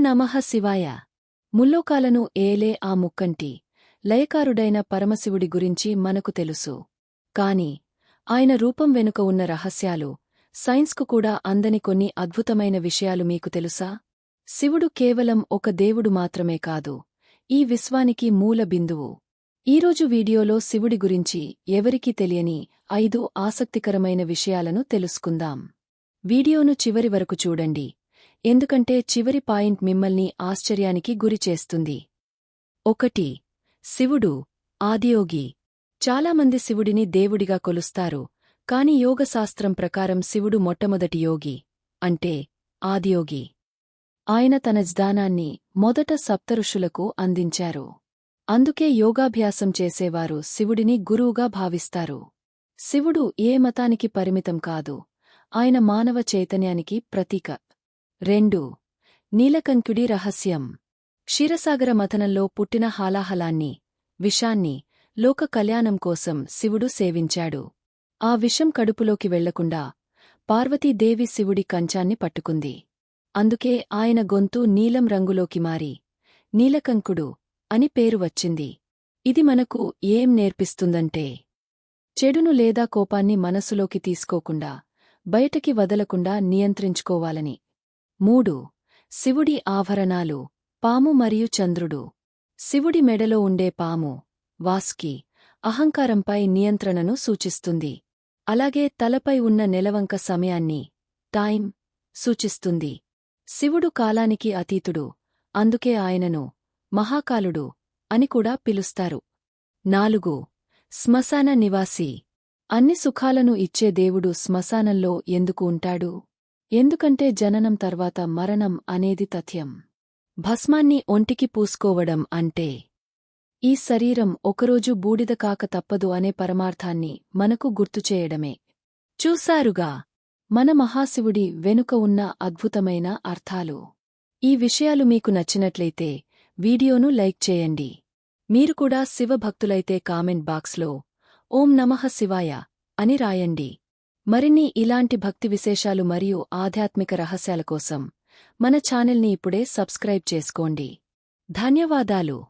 నమః శివాయ. ముల్లోకాలను ఏలే ఆ ముక్కంటి. లయకారుడైన పరమశివుడి గురించి మనకు తెలుసు. కాని ఆయన రూపం వెనుక ఉన్న రహస్యాలు సైన్స్కు కూడా అందని కొన్ని అద్భుతమైన విషయాలు మీకు తెలుసా? శివుడు కేవలం ఒక దేవుడు మాత్రమే కాదు ఈ విశ్వానికి మూల బిందువు. ఈరోజు వీడియోలో శివుడి గురించి ఎవరికీ తెలియని ఐదు ఆసక్తికరమైన విషయాలను తెలుసుకుందాం. వీడియోను చివరి వరకు చూడండి. ఎందుకంటే చివరి పాయింట్ మిమ్మల్ని ఆశ్చర్యానికి గురిచేస్తుంది. ఒకటి శివుడు ఆదియోగి. చాలామంది శివుడిని దేవుడిగా కొలుస్తారు కాని యోగశాస్త్రం ప్రకారం శివుడు మొట్టమొదటి యోగి అంటే ఆదియోగి. ఆయన తన జ్ఞానాన్ని మొదట సప్తఋషులకు అందించారు. అందుకే యోగాభ్యాసం చేసేవారు శివుడిని గురువుగా భావిస్తారు. శివుడు ఏ మతానికి పరిమితం కాదు ఆయన మానవ చైతన్యానికి ప్రతీక. రెండు. నీలకంకుడి రహస్యం. క్షీరసాగర మథనంలో పుట్టిన హాలాహలాన్ని విషాన్ని లోక కళ్యాణం కోసం శివుడు సేవించాడు. ఆ విషం కడుపులోకి వెళ్ళకుండా పార్వతీదేవి శివుడి కంచాన్ని పట్టుకుంది. అందుకే ఆయన గొంతు నీలం రంగులోకి మారి నీలకంకుడు అని పేరు వచ్చింది. ఇది మనకు ఏం నేర్పిస్తుందంటే చెడును లేదా కోపాన్ని మనసులోకి తీసుకోకుండా బయటకి వదలకుండా నియంత్రించుకోవాలని. మూడు. శివుడి ఆభరణాలు పాము మరియు చంద్రుడు. శివుడి మెడలో ఉండే పాము వాస్కి అహంకారంపై నియంత్రణను సూచిస్తుంది. అలాగే తలపై ఉన్న నెలవంక సమయాన్ని టైం సూచిస్తుంది. శివుడు కాలానికి అతీతుడు అందుకే ఆయనను మహాకాలుడు అని కూడా పిలుస్తారు. నాలుగు. శ్మశాన నివాసి. అన్ని సుఖాలను ఇచ్చే దేవుడు శ్మశానంలో ఎందుకు ఉంటాడు? ఎందుకంటే జననం తర్వాత మరణం అనేది తథ్యం. భస్మాన్ని ఒంటికి పూసుకోవడం అంటే ఈ శరీరం ఒకరోజు బూడిద కాక తప్పదు అనే పరమార్థాన్ని మనకు గుర్తుచేయడమే చూశారుగా మన మహాశివుడి వెనుక ఉన్న అద్భుతమైన అర్థాలు. ఈ విషయాలు మీకు నచ్చినట్లయితే వీడియోను లైక్ చేయండి. మీరు కూడా శివభక్తులైతే కామెంట్ బాక్స్లో ఓం నమః శివాయ అని రాయండి. మరిన్ని ఇలాంటి భక్తి విశేషాలు మరియు ఆధ్యాత్మిక రహస్యాల కోసం మన ఛానల్ని ఇప్పుడే సబ్స్క్రైబ్ చేసుకోండి. ధన్యవాదాలు.